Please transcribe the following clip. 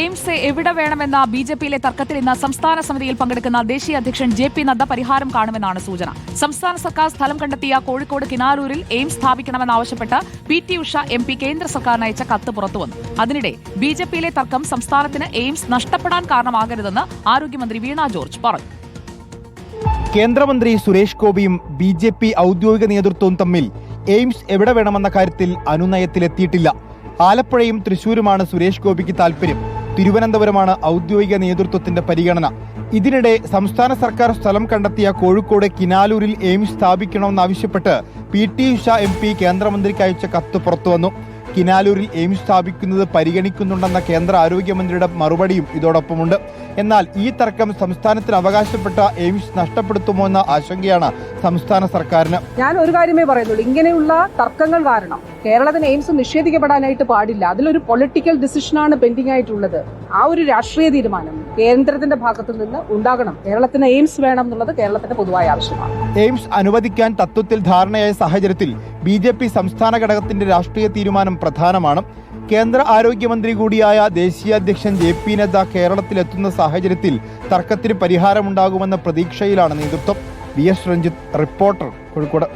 AIIMS എവിടെ വേണമെന്ന B J പിയിലെ തർക്കത്തിൽ ഇന്ന് സംസ്ഥാന സമിതിയിൽ പങ്കെടുക്കുന്ന ദേശീയ അധ്യക്ഷൻ ജെ പി നദ്ദ പരിഹാരം കാണുമെന്നാണ് സൂചന. സംസ്ഥാന സർക്കാർ സ്ഥലം കണ്ടെത്തിയ കോഴിക്കോട് കിനാലൂരിൽ AIIMS സ്ഥാപിക്കണമെന്നാവശ്യപ്പെട്ട് P T Usha M P കേന്ദ്ര സർക്കാരിന് അയച്ച കത്ത് പുറത്തുവന്നു. അതിനിടെ ബി ജെ പിയിലെ തർക്കം സംസ്ഥാനത്തിന് എയിംസ് നഷ്ടപ്പെടാൻ കാരണമാകരുതെന്ന് ആരോഗ്യമന്ത്രി വീണ ജോർജ് പറഞ്ഞു. കേന്ദ്രമന്ത്രി സുരേഷ് ഗോപിയും ബി ജെ പി ഔദ്യോഗിക നേതൃത്വവും തമ്മിൽ എയിംസ് എവിടെ വേണമെന്ന കാര്യത്തിൽ അനുനയത്തിലെത്തിയിട്ടില്ല. ആലപ്പുഴയും തൃശൂരുമാണ് സുരേഷ് ഗോപിക്ക് താൽപര്യം. തിരുവനന്തപുരമാണ് ഔദ്യോഗിക നേതൃത്വത്തിന്റെ പരിഗണന. ഇതിനിടെ സംസ്ഥാന സർക്കാർ സ്ഥലം കണ്ടെത്തിയ കോഴിക്കോട് കിനാലൂരിൽ AIIMS സ്ഥാപിക്കണമെന്നാവശ്യപ്പെട്ട് P T Usha M P കേന്ദ്രമന്ത്രിക്ക് അയച്ച കത്ത് പുറത്തുവന്നു. കിനാലൂരിൽ എയിംസ് സ്ഥാപിക്കുന്നത് പരിഗണിക്കുന്നുണ്ടെന്ന കേന്ദ്ര ആരോഗ്യമന്ത്രിയുടെ മറുപടിയും ഇതോടൊപ്പമുണ്ട്. എന്നാൽ ഈ തർക്കം സംസ്ഥാനത്തിന് അവകാശപ്പെട്ട എയിംസ് നഷ്ടപ്പെടുത്തുമോ എന്ന ആശങ്കയാണ് സംസ്ഥാന സർക്കാരിന്. ഞാൻ ഒരു കാര്യമേ പറയുന്നുള്ളൂ. ഇങ്ങനെയുള്ള തർക്കങ്ങൾ കാരണം കേരളത്തിന് എയിംസ് നിഷേധിക്കപ്പെടാനായിട്ട് പാടില്ല. അതിലൊരു പൊളിറ്റിക്കൽ ഡിസിഷനാണ് പെൻഡിംഗ് ആയിട്ടുള്ളത്. ആ ഒരു രാഷ്ട്രീയ തീരുമാനം കേന്ദ്രത്തിന്റെ ഭാഗത്തു നിന്ന് ഉണ്ടാകണം. കേരളത്തിന് എയിംസ് വേണം എന്നുള്ളത് കേരളത്തിന്റെ പൊതുവായ ആവശ്യമാണ്. എയിംസ് അനുവദിക്കാൻ തത്വത്തിൽ ധാരണയായ സാഹചര്യത്തിൽ ബി ജെ പി സംസ്ഥാന ഘടകത്തിന്റെ രാഷ്ട്രീയ തീരുമാനം പ്രധാനമാണ്. കേന്ദ്ര ആരോഗ്യമന്ത്രി കൂടിയായ ദേശീയ അധ്യക്ഷൻ ജെ പി നദ്ദ കേരളത്തിലെത്തുന്ന സാഹചര്യത്തിൽ തർക്കത്തിന് പരിഹാരമുണ്ടാകുമെന്ന പ്രതീക്ഷയിലാണ് നേതൃത്വം. V S Ranjith reporter Kozhikode.